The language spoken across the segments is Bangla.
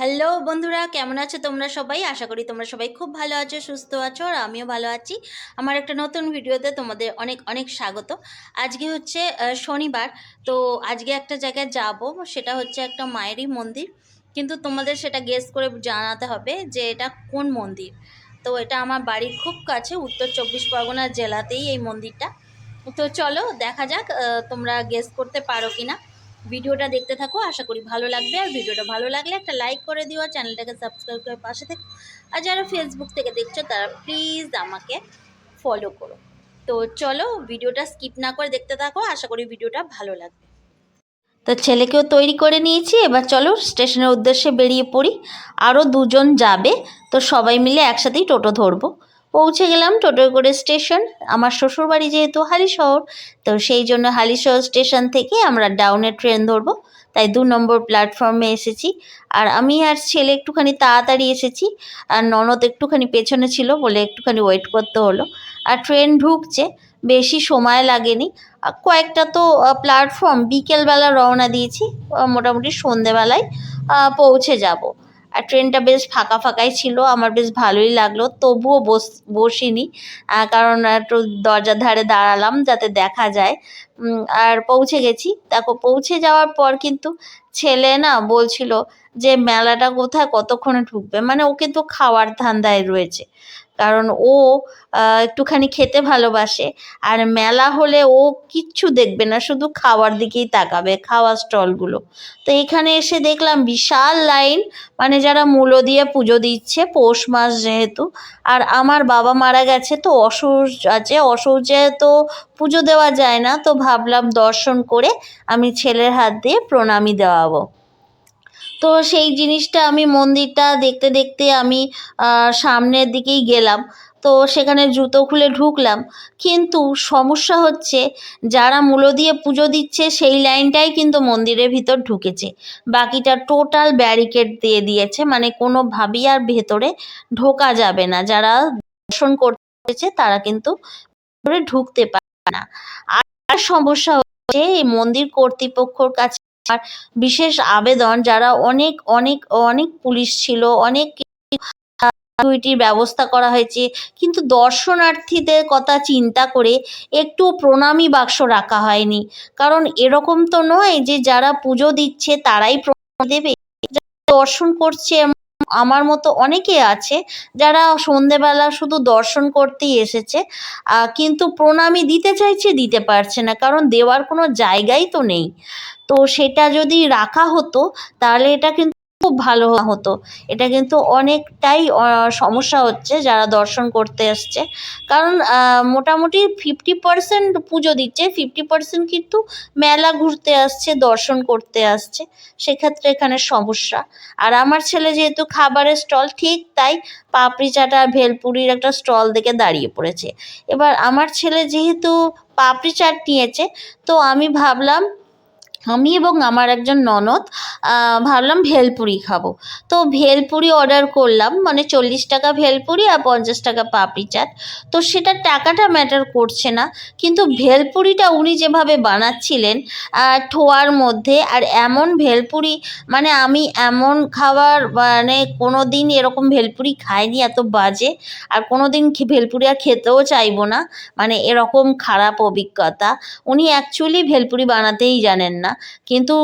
হ্যালো বন্ধুরা, কেমন আছো তোমরা সবাই? আশা করি তোমরা সবাই খুব ভালো আছো, সুস্থ আছো আর আমিও ভালো আছি। আমার একটা নতুন ভিডিওতে তোমাদের অনেক অনেক স্বাগত। আজকে হচ্ছে শনিবার, তো আজকে একটা জায়গায় যাব, সেটা হচ্ছে একটা মায়েরই মন্দির। কিন্তু তোমাদের সেটা গেস করে জানাতে হবে যে এটা কোন মন্দির। তো এটা আমার বাড়ির খুব কাছে, উত্তর চব্বিশ পরগনা জেলাতেই এই মন্দিরটা। তো চলো, দেখা যাক তোমরা গেস করতে পারো কি না ভিডিওটা দেখতে থাকো, আশা করি ভালো লাগবে। আর ভিডিওটা ভালো লাগলে একটা লাইক করে দিও আর চ্যানেলটাকে সাবস্ক্রাইব করে পাশে থেকো আর যারা ফেসবুক থেকে দেখছ, তারা প্লিজ আমাকে ফলো করো। তো চলো, ভিডিওটা স্কিপ না করে দেখতে থাকো, আশা করি ভিডিওটা ভালো লাগবে। তো ছেলেকেও তৈরি করে নিয়েছি, এবার চলো স্টেশনের উদ্দেশ্যে বেরিয়ে পড়ি। আরও দুজন যাবে, তো সবাই মিলে একসাথেই টোটো ধরবো। পৌঁছে গেলাম টোটোয় করে স্টেশন। আমার শ্বশুরবাড়ি যেহেতু হালিশহর, তো সেই জন্য হালিশহর স্টেশন থেকে আমরা ডাউনের ট্রেন ধরবো। তাই দু নম্বর প্ল্যাটফর্মে এসেছি। আর আমি আর ছেলে একটুখানি তাড়াতাড়ি এসেছি। আর ননদ একটুখানি পেছনে ছিল বলে একটুখানি ওয়েট করতে হলো। আর ট্রেন ঢুকছে, বেশি সময় লাগেনি। কয়েকটা তো প্ল্যাটফর্ম বিকেলবেলা রওনা দিয়েছি। মোটামুটি সন্ধেবেলায় পৌঁছে যাব। আর ট্রেনটা বেশ ফাঁকা ফাঁকাই ছিল, আমার বেশ ভালোই লাগল, তবুও বস, বসিনি। কারণ একটু দরজার ধারে দাঁড়ালাম যাতে দেখা যায়। আর পৌঁছে গেছি। দেখো, পৌঁছে যাওয়ার পর কিন্তু ছেলে না বলছিল যে, মেলাটা কোথায়? কতক্ষণে ঢুকবে? মানে ও কিন্তু খাওয়ার ধান্দায় রয়েছে। কারণ ও একটুখানি খেতে ভালোবাসে। আর মেলা হলে ও কিচ্ছু দেখবে না, শুধু খাওয়ার দিকেই তাকাবে, খাওয়ার স্টলগুলো। তো এখানে এসে দেখলাম বিশাল লাইন মানে যারা মূলো দিয়ে পুজো দিচ্ছে, পৌষ মাস যেহেতু, আর আমার বাবা মারা গেছে তো অসুখ আছে অসুখে তো পুজো দেওয়া যায় না, তো ভাবলাম দর্শন করে আমি ছেলের হাত দিয়ে প্রণামী দেওয়াবো। তো সেই জিনিসটা আমি মন্দিরটা দেখতে দেখতে আমি সামনের দিকেই গেলাম। তো সেখানে জুতো খুলে ঢুকলাম। কিন্তু সমস্যা হচ্ছে, যারা মূলো দিয়ে পুজো দিচ্ছে, সেই লাইনটাই কিন্তু মন্দিরের ভিতর ঢুকেছে। বাকিটা টোটাল ব্যারিকেড দিয়ে দিয়েছে। মানে কোনোভাবেই আর ভেতরে ঢোকা যাবে না। যারা দর্শন করতেছে তারা কিন্তু ঢুকতে পারে না। আর সমস্যা হচ্ছে, এই মন্দির কর্তৃপক্ষর কাছে আমার বিশেষ আবেদন যারা অনেক অনেক অনেক পুলিশ ছিল, অনেক সিকিউরিটির ব্যবস্থা করা হয়েছে। কিন্তু দর্শনার্থীদের কথা চিন্তা করে একটু প্রণামী বাক্স রাখা হয়নি। কারণ এরকম তো নয় যে যারা পুজো দিচ্ছে তারাই প্রণাম দেবে। দর্শন করছে আমার মতো অনেকে আছে যারা সন্ধেবেলা শুধু দর্শন করতেই এসেছে কিন্তু প্রণামী দিতে চাইছে দিতে পারছে না, কারণ দেওয়ার কোনো জায়গাই তো নেই। তো সেটা যদি রাখা হতো, তাহলে এটা কিন্তু খুব ভালো হতো। এটা কিন্তু অনেকটাই সমস্যা হচ্ছে যারা দর্শন করতে আসছে কারণ মোটামুটি ফিফটি পার্সেন্ট পুজো দিচ্ছে ফিফটি পার্সেন্ট কিন্তু মেলা ঘুরতে আসছে, দর্শন করতে আসছে। সেক্ষেত্রে এখানে সমস্যা। আর আমার ছেলে যেহেতু খাবারের স্টল, ঠিক তাই পাপড়ি চাটা ভেলপুরির একটা স্টল দেখে দাঁড়িয়ে পড়েছে। এবার আমার ছেলে যেহেতু পাপড়ি চাট নিয়েছে, তো আমি ভাবলাম আমি এবং আমার একজন ননদ ভাবলাম ভেলপুরি খাব। তো ভেলপুরি অর্ডার করলাম মানে চল্লিশ টাকা ভেলপুরি আর পঞ্চাশ টাকা পাপড়ি চাট। তো সেটা টাকাটা ম্যাটার করছে না, কিন্তু ভেলপুরিটা উনি যেভাবে বানাচ্ছিলেন ঠোয়ার মধ্যে আর এমন ভেলপুরি মানে আমি এমন খাবার মানে কোনো দিন এরকম ভেলপুরি খাইনি, এত বাজে। আর কোনো দিন ভেলপুরি আর খেতেও চাইব না মানে এরকম খারাপ অভিজ্ঞতা। উনি অ্যাকচুয়ালি ভেলপুরি বানাতেই জানেন না। কিন্তু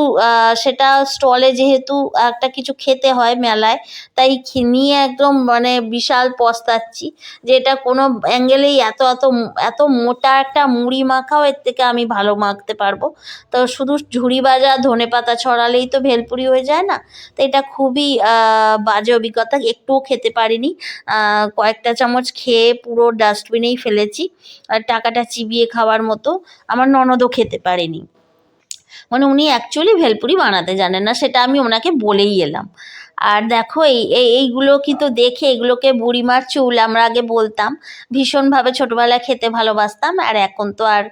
সেটা স্টলে যেহেতু একটা কিছু খেতে হয় মেলায়, তাই নিয়ে একদম মানে বিশাল পস্তাচ্ছি, যে এটা কোনো অ্যাঙ্গেলেই এত এত এত মোটা একটা মুড়ি মাখাও এর থেকে আমি ভালো মাখতে পারব। তো শুধু ঝুড়ি বাজা ধনে পাতা ছড়ালেই তো ভেলপুরি হয়ে যায় না? তো এটা খুবই বাজে অভিজ্ঞতা, একটুও খেতে পারিনি। কয়েকটা চামচ খেয়ে পুরো ডাস্টবিনেই ফেলেছি, আর টাকাটা চিবিয়ে খাওয়ার মতো, আমার ননদও খেতে পারেনি। মানে উনি অ্যাকচুয়ালি ভেলপুরি বানাতে জানেন না, সেটা আমি ওনাকে বলেই এলাম। আর দেখো এই, এই- এইগুলো কিন্তু দেখে, এগুলোকে বুড়িমার চুল আমরা আগে বলতাম। ভীষণভাবে ছোটোবেলায় খেতে ভালোবাসতাম, আর এখন তো আর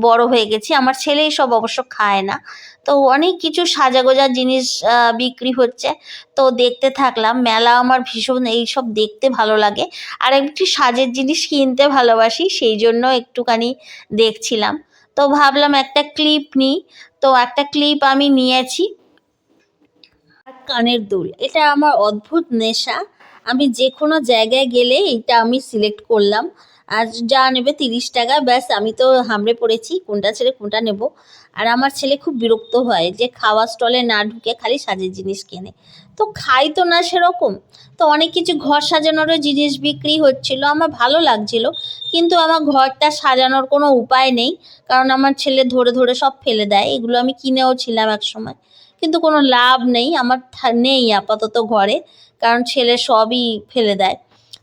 বড় হয়ে গেছি। আমার ছেলে সব অবশ্য খায় না। তো অনেক কিছু সাজাগোজা জিনিস বিক্রি হচ্ছে। তো দেখতে থাকলাম, মেলা আমার ভীষণ এইসব দেখতে ভালো লাগে। আর একটি সাজের জিনিস কিনতে ভালোবাসি, সেই জন্য একটুখানি দেখছিলাম। তো ভাবলাম একটা ক্লিপ নিই। তো একটা ক্লিপ আমি নিয়েছি। কানের দুল, এটা আমার অদ্ভুত নেশা। আমি যে কোনো জায়গায় গেলে এটা আমি সিলেক্ট করলাম। আর যা নেবে তিরিশ টাকা, ব্যাস আমি তো হামড়ে পড়েছি, কোনটা ছেড়ে কোনটা নেব। আর আমার ছেলে খুব বিরক্ত হয় যে খাওয়া স্টলে না ঢুকে খালি সাজের জিনিস কেনে। তো খাই তো না সেরকম। তো অনেক কিছু ঘর সাজানোরও জিনিস বিক্রি হচ্ছিল, আমার ভালো লাগছিল। কিন্তু আমার ঘরটা সাজানোর কোনো উপায় নেই, কারণ আমার ছেলে ধরে ধরে সব ফেলে দেয়, এগুলো আমি কিনেও ছিলাম এক সময়। কিন্তু কোনো লাভ নেই, আমার নেই আপাতত ঘরে, কারণ ছেলে সবই ফেলে দেয়।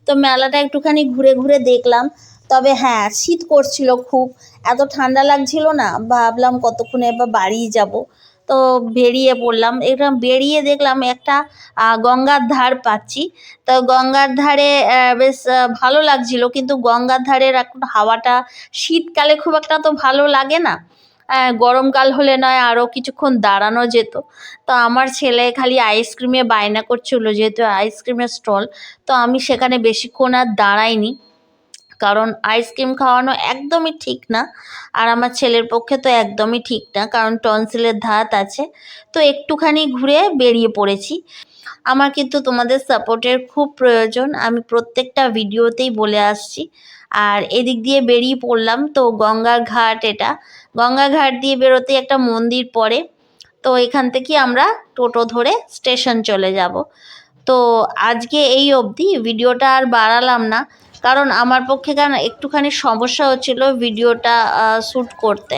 তো মেলাটা একটুখানি ঘুরে ঘুরে দেখলাম। তবে হ্যাঁ শীত করছিল খুব। এত ঠান্ডা লাগছিল না, ভাবলাম কতক্ষণে এবার বাড়ি যাব। তো বেরিয়ে পড়লাম। এরকম বেরিয়ে দেখলাম একটা গঙ্গার ধার পাচ্ছি। তো গঙ্গার ধারে বেশ ভালো লাগছিল। কিন্তু গঙ্গার ধারের এখন হাওয়াটা, শীতকালে খুব একটা তো ভালো লাগে না। গরমকাল হলে নয় আরও কিছুক্ষণ দাঁড়ানো যেত। তো আমার ছেলে খালি আইসক্রিমে বায়না করছিল, যেহেতু আইসক্রিমের স্টল তো আমি সেখানে বেশিক্ষণ আর দাঁড়াইনি। কারণ আইসক্রিম খাওয়ানো একদমই ঠিক না, আর আমার ছেলের পক্ষে তো একদমই ঠিক না, কারণ টনসিলের ধাত আছে। তো একটুখানি ঘুরে বেরিয়ে পড়েছি। আমার কিন্তু তোমাদের সাপোর্টের খুব প্রয়োজন। আমি প্রত্যেকটা ভিডিওতেই বলে আসছি। আর এদিক দিয়ে বেরিয়ে পড়লাম তো গঙ্গার ঘাট এটা। গঙ্গা ঘাট দিয়ে বেরোতে একটা মন্দির পড়ে। তো এখান থেকে আমরা টোটো ধরে স্টেশন চলে যাব। তো আজকে এই অবধি ভিডিওটা আর বাড়ালাম না। কারণ আমার পক্ষে কেন একটুখানি সমস্যা হচ্ছিল ভিডিওটা শ্যুট করতে।